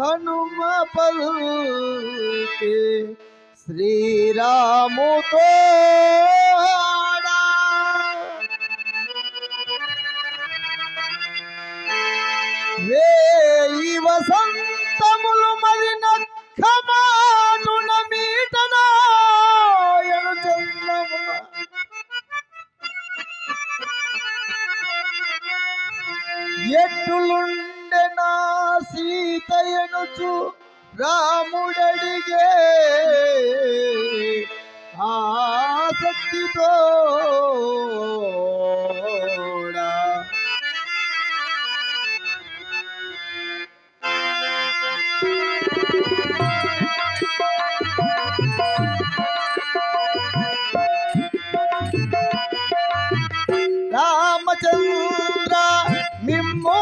హనుమ పలుకే శ్రీరాముతో వేయి వసంతములు మరి నఖమాటున మీటనాయను చంద్రమున ఎట్టులుండె సీతయనుచు రాముడడిగే ఆసక్తితో రామచంద్ర మిమ్ము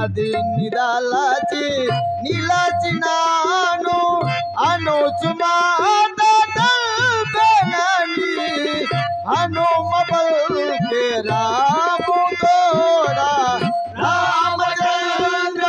చూడ మది నిదలచి నిలచినాను అనుచు మాట హనుమ పల్కే రాము తోడ రామచంద్ర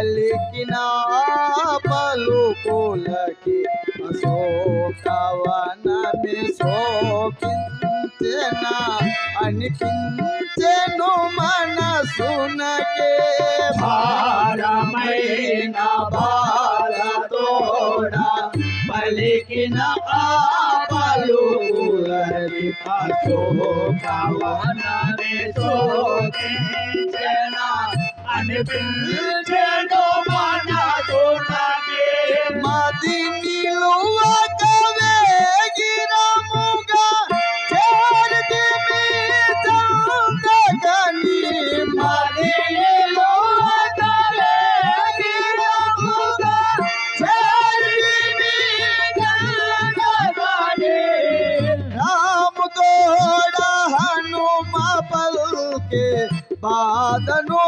పలికిన పలుకులకి అశోకవనమి శోకించెన అనిపించెను మనసునకే. భారమైన బాధతోడ పలికిన ఆ పలుకులకి అశోకవనమి శోకించెన అనిపించెను Adano.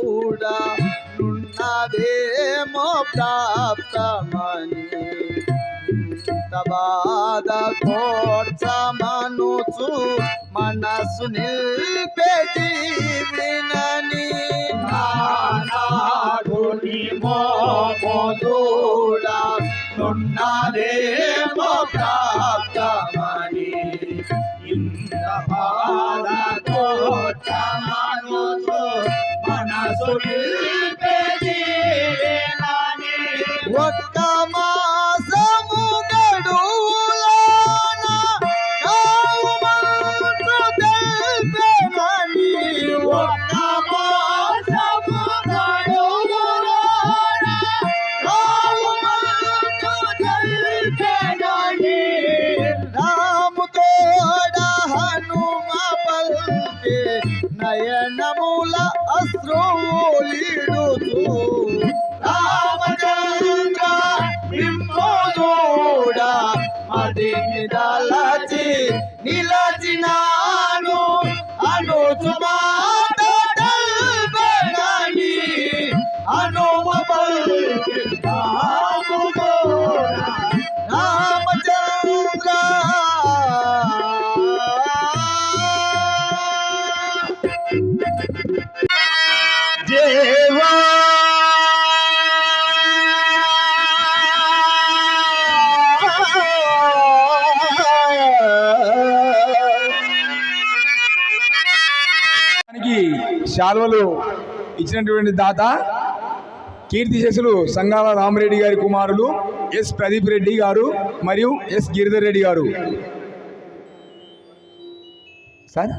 కూడా నున్నదేమో ప్రాప్తమని. ఇంత బాధ కోర్చమనుచు మనసు నిల్పే జీవినని నానాదుని మోముజూడ ప్రాప్తమని. ఇంత బాధ మనసు మనసు శాల్వలు ఇచ్చినటువంటి దాత కీర్తిశేషులు సంగాల రామరెడ్డి గారి కుమారులు ఎస్ ప్రదీప్ రెడ్డి గారు మరియు ఎస్ గిరిధర్ రెడ్డి గారు. సార్?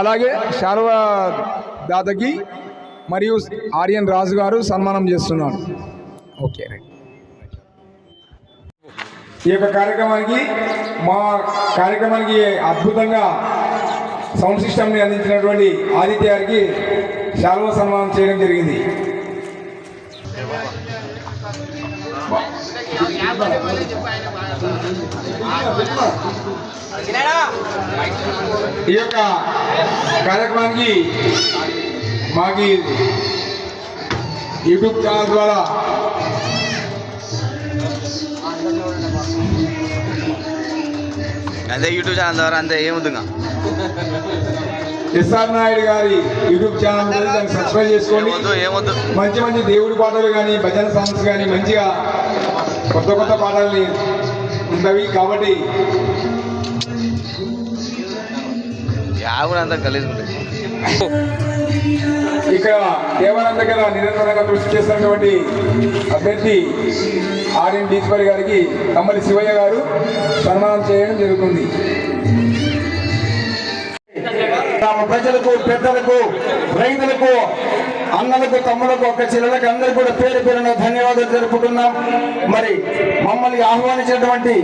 అలాగే శాల్వ దాతకి మరియు ఆర్యన్ రాజు గారు సన్మానం చేస్తున్నారు. Okay right. ఈ యొక్క కార్యక్రమానికి మా కార్యక్రమానికి అద్భుతంగా సౌండ్ సిస్టమ్ని అందించినటువంటి ఆదిత్య గారికి శాల్వ సన్మానం చేయడం జరిగింది. ఈ యొక్క కార్యక్రమానికి మాకి యూట్యూబ్ ఛానల్ ద్వారా అంతే యూట్యూబ్ ఛానల్ ద్వారా అంతే ఏముంది ఇంకా ఎస్ఆర్ నాయుడు గారి యూట్యూబ్ ఛానల్ సబ్స్క్రైబ్ చేసుకోండి ఏమొద్దు మంచి మంచి దేవుడి పాటలు కానీ భజన సాంగ్స్ కానీ మంచిగా కొత్త కొత్త పాటలు ఉంటవి కాబట్టి యాగుడు అంతా గలీజ్ ఉంటుంది ఇక్కడ దేవాలయం దగ్గర నిరంతరంగా కృషి చేస్తున్నటువంటి అభ్యర్థి ఆర్ఎన్ డీచ్పల్లి గారికి తమ్మలి శివయ్య గారు సన్మానం చేయడం జరుగుతుంది. ప్రజలకు పెద్దలకు రైతులకు అన్నలకు తమ్ములకు ఒక చెల్లెలకు అందరికీ కూడా పేరు పేరున ధన్యవాదాలు జరుపుకుంటున్నాం మరి మమ్మల్ని ఆహ్వానించినటువంటి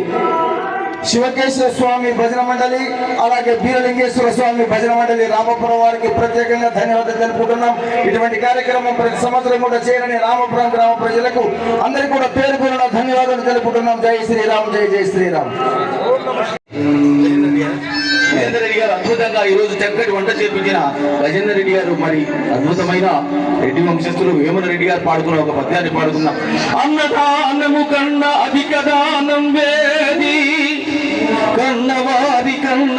శివకేశ్వర స్వామి భజన మండలి అలాగే బీరలింగేశ్వర స్వామి భజన మండలి రామపురం వారికి ప్రత్యేకంగా ధన్యవాదాలు తెలుపుతున్నాం ఇటువంటి కార్యక్రమం ప్రతి సంవత్సరం కూడా చేయాలని రామపురం గ్రామ ప్రజలకు అందరికీ కూడా పేరు పేరున ధన్యవాదాలు తెలుపుతున్నాం జై శ్రీరామ్ జై జై శ్రీరామ్. రెడ్డి గారు అద్భుతంగా ఈ రోజు చక్కటి వంట చేపించిన గజేంద్ర రెడ్డి గారు మరి అద్భుతమైన రెడ్డి వంశస్థులు వేమన రెడ్డి గారు పాడుకున్న ఒక పద్యాన్ని పాడుకున్నాం అన్నదానము కన్నా అధిక దానం వేది. కన్నవారి కన్న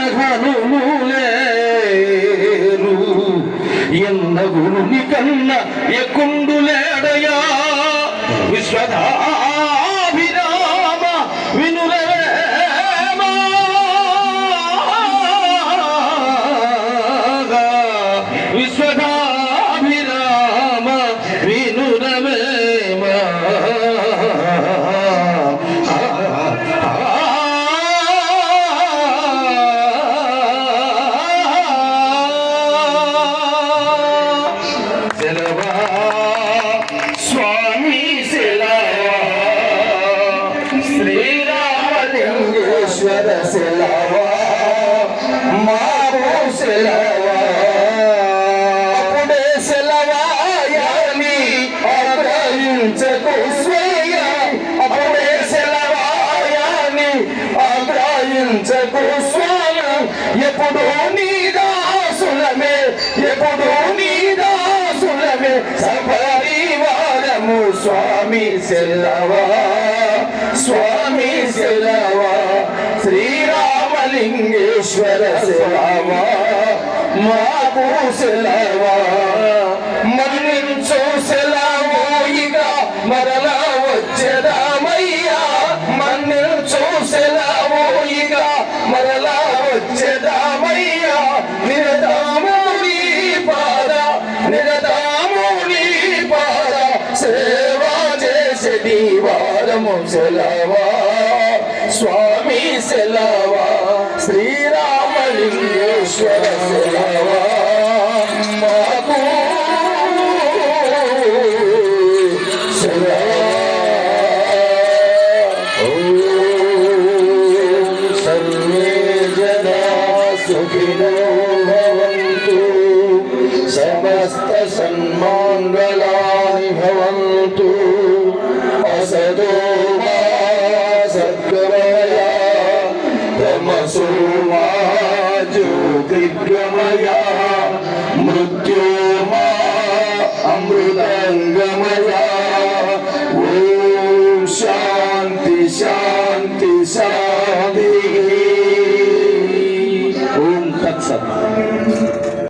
లేరు ఎన్న గురుని కన్న ఎకుండులేడయా విశ్వధాభిరామ వినురవేమా ఎప్పుడు దాసులమే సపరివారము. స్వామి సెల్లవా స్వామి సెలవా శ్రీరామలింగేశ్వర సెలవా మాకు సెలవా మరణించు సెలవో ఇక మరలా సెలవా? స్వామి సెలవా? శ్రీరామలింగేశ్వర సెలవా? असोमाजोगमया मृत्यो मा अमृतङ्गम